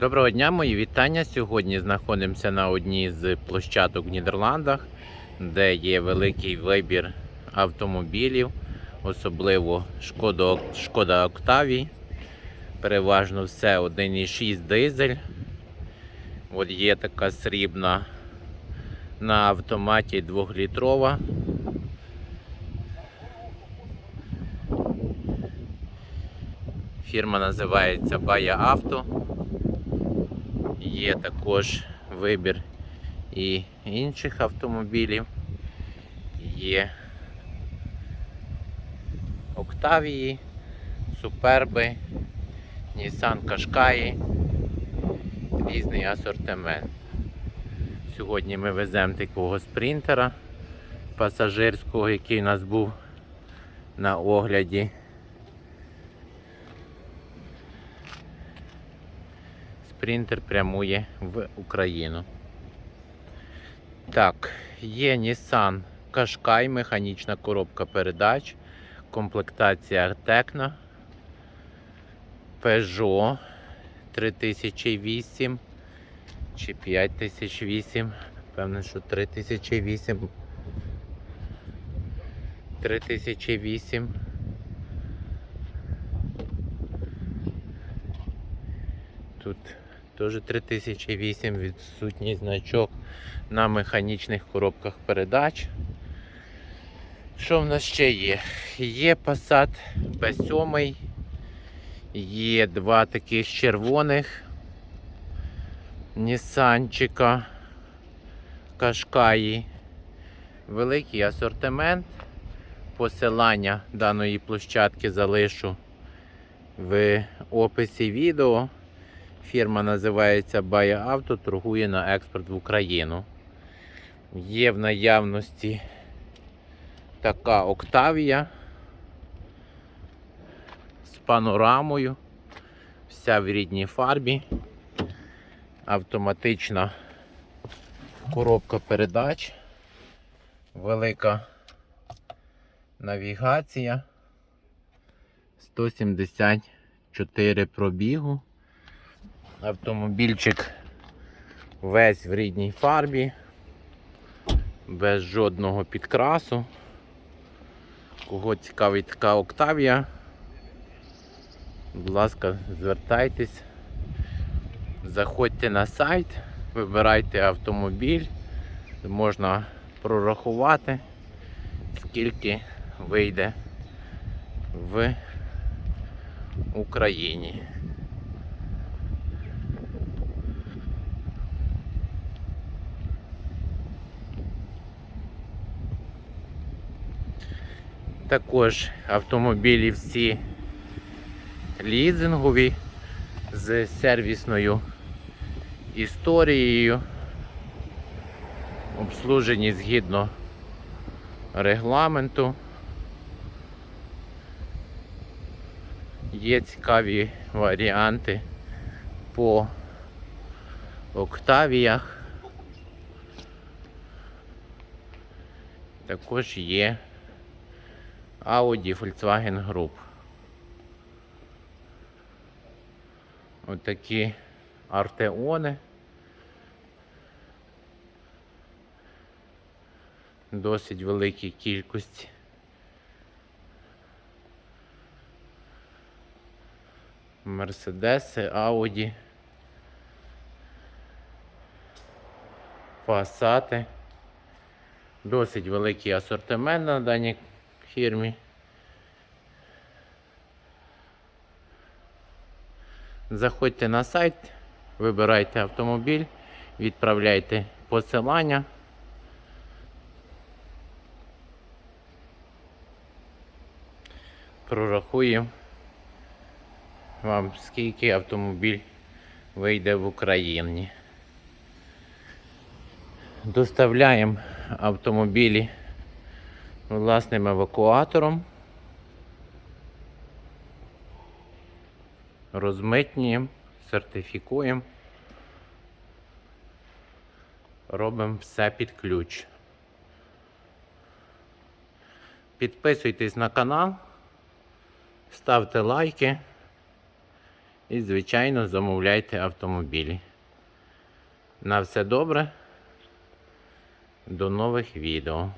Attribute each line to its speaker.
Speaker 1: Доброго дня, мої вітання. Сьогодні знаходимося на одній з площадок в Нідерландах, де є великий вибір автомобілів, особливо Шкода, Шкода. Переважно все 1,6 дизель. От є така срібна на автоматі 2-літрова. Фірма називається Бая Авто. Є також вибір і інших автомобілів. Є Октавії, Суперби, Nissan Qashqai, різний асортимент. Сьогодні ми веземо такого спринтера пасажирського, який у нас був на огляді. Спринтер прямує в Україну. Так, є Nissan Qashqai, механічна коробка передач, комплектація Tecna, Peugeot 3008 чи 5008, певно, що 3008. 3008. Тут теж 3008 відсутній значок на механічних коробках передач. Що в нас ще є? Є Passat B7, є два таких червоних Нісанчика Кашкаї. Великий асортимент. Посилання даної площадки залишу в описі відео. Фірма називається Бая Авто, торгує на експорт в Україну. Є в наявності така Октавія з панорамою, вся в рідній фарбі, автоматична коробка передач, велика навігація, 174 пробігу. Автомобільчик весь в рідній фарбі, без жодного підкрасу. Кого цікавить така Октавія, будь ласка, звертайтесь, заходьте на сайт, вибирайте автомобіль, можна прорахувати, скільки вийде в Україні. Також автомобілі всі лізингові з сервісною історією, обслужені згідно регламенту. Є цікаві варіанти по Октавіях. Також є Audi Volkswagen Group. Отакі артеони. Досить великій кількості. Мерседеси, Ауді, Пасати. Досить великий асортимент на даній фірмі. Заходьте на сайт, вибирайте автомобіль, відправляйте посилання. Прорахуємо вам, скільки автомобіль вийде в Україні. Доставляємо автомобілі власним евакуатором. Розмитнюємо, сертифікуємо. Робимо все під ключ. Підписуйтесь на канал, ставте лайки І, звичайно, замовляйте автомобілі. На все добре. До нових відео.